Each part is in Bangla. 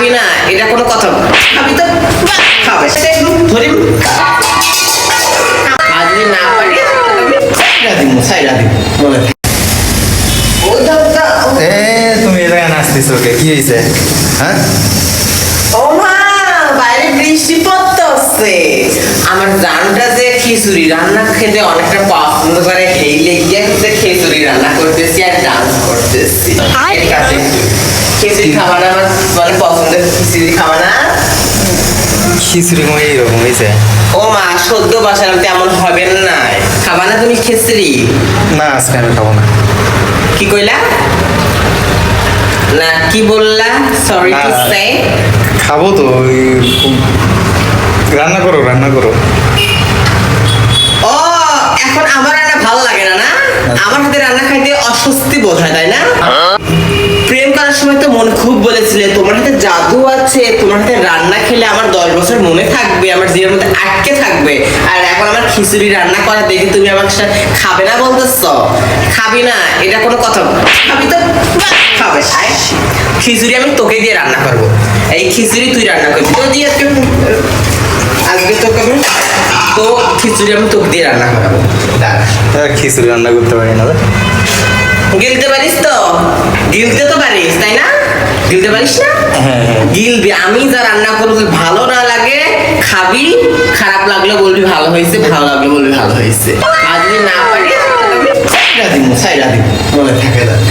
খাবি না এটা কোনো কথা না। খাবি তো খাবে। সেটা ধরি যদি না পারি। দিব দিব দাও এ তুমি কি হয়েছে হ্যাঁ? ও মা বাইরে বৃষ্টি পড়তেছে আমার জানটা খিচুড়ি রান্না খেতে অনেকটা পছন্দ করে। এই লেগে খিচুড়ি রান্না করতেছি আর ডান্স করতেছি। খিচুড়ি খাবার আমার মানে পছন্দের খিচুড়ি খাওয়া না? খিচুড়ি মনে এইরকম হয়েছে। ও মা সদ্য বাসার তেমন হবে না। খাবা না তুমি খিচুড়ি? না আজকে আমি খাব না। কি কইলা? না কি বললা? সরি টু সে খাব তো ওই খুব- রান্না করো রান্না করো ও এখন আমার রান্না ভালো লাগে না না আমার হাতে রান্না খাইতে অস্বস্তি বোধ হয়, তাই না? প্রেম করার সময় তো মন খুব বলেছিলে, তোমার হাতে জাদু আছে, তোমার হাতে রান্না খেলে আমার দশ বছর মনে থাকবে, আমার জীবনের মধ্যে আটকে থাকবে। আর এখন আমার খিচুড়ি রান্না করা দেখে তুমি আমার খাবে না বলতেছ? খাবি না, এটা কোনো কথা না। খাবি তো খাবে। খিচুড়ি আমি তোকে দিয়ে রান্না করব। এই খিচুড়ি তুই রান্না করবি। তো দিয়ে আজকে তোকে আমি তো খিচুড়ি আমি তোকে দিয়ে রান্না করাবো। খিচুড়ি রান্না করতে পারি না। গিলতে পারিস তো? গিলতে তো পারিস তাই না? গিলতে পারিস না? হ্যাঁ হ্যাঁ। গিলবি আমি যা রান্না করব ভালো না লাগে খাবি। খারাপ লাগলে বলবি ভালো হয়েছে ভালো লাগলে বলবি ভালো হয়েছে। আর যদি না পারি সাইডা দিব সাইডা দিব মনে থাকে যাতে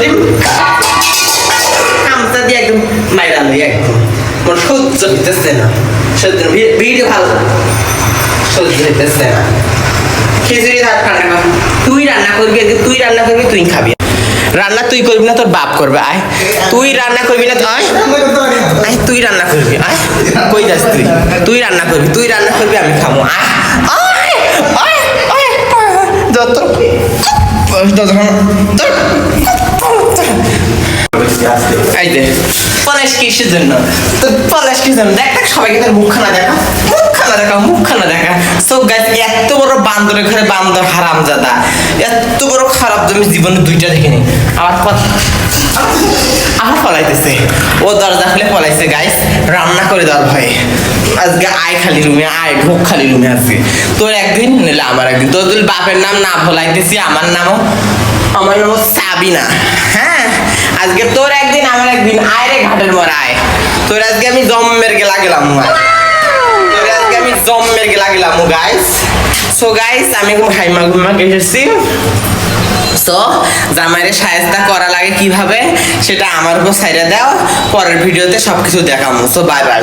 একটু ধরি দিয়ে একদম মাইরা লই একদম। মোর সহ্য হইতেছে না। সহ্য ভি- ভিডিও ভালো সহ্য হইতেছে না। খিচুড়ি ভাত ঠান্ডা তুই রান্না করবি তুই রান্না করবি, তুই খাবি। রান্না তুই করবি না, তোর বাপ করবে। আয়। তুই রান্না করবি না, আয়। তুই রান্না করবি, আয়। কই যাস তুই? তুই রান্না করবি, তুই রান্না করবি, আমি খাব আয় যত যতক্ষণ এত বড় বান্দরের ঘরে বান্দর হারাম জাদা এত বড় খারাপ জমি জীবনে দুইটা দেখিনি। আমার পথ আমার পলাইতেছে। ও দরজা খুলে পলাইছে গাইস রান্না করে দেওয়ার ভয়ে আজকে আয় খালি রুমে, আয় ঢোক খালি রুমে আজকে। তোর একদিন নিলে আমার একদিন। তোর বাপের নাম না ভোলাইতেছি, আমার নামও আমার নামও সাবিনা। হ্যাঁ? আজকে তোর একদিন আমার একদিন আয় রে ঘাটের মর আয়। তোর আজকে আমি জম্মের গেলা গেলাম। তোর আজকে আমি জম্মের গেলা গেলাম গাইস সো গাইস আমি হাইমা ঘুমা কেটেছি তো জামাইরে সায়স্তা করা লাগে কীভাবে, সেটা আমার উপর সাইডে দাও। পরের ভিডিওতে সবকিছু দেখাবো সো বাই বাই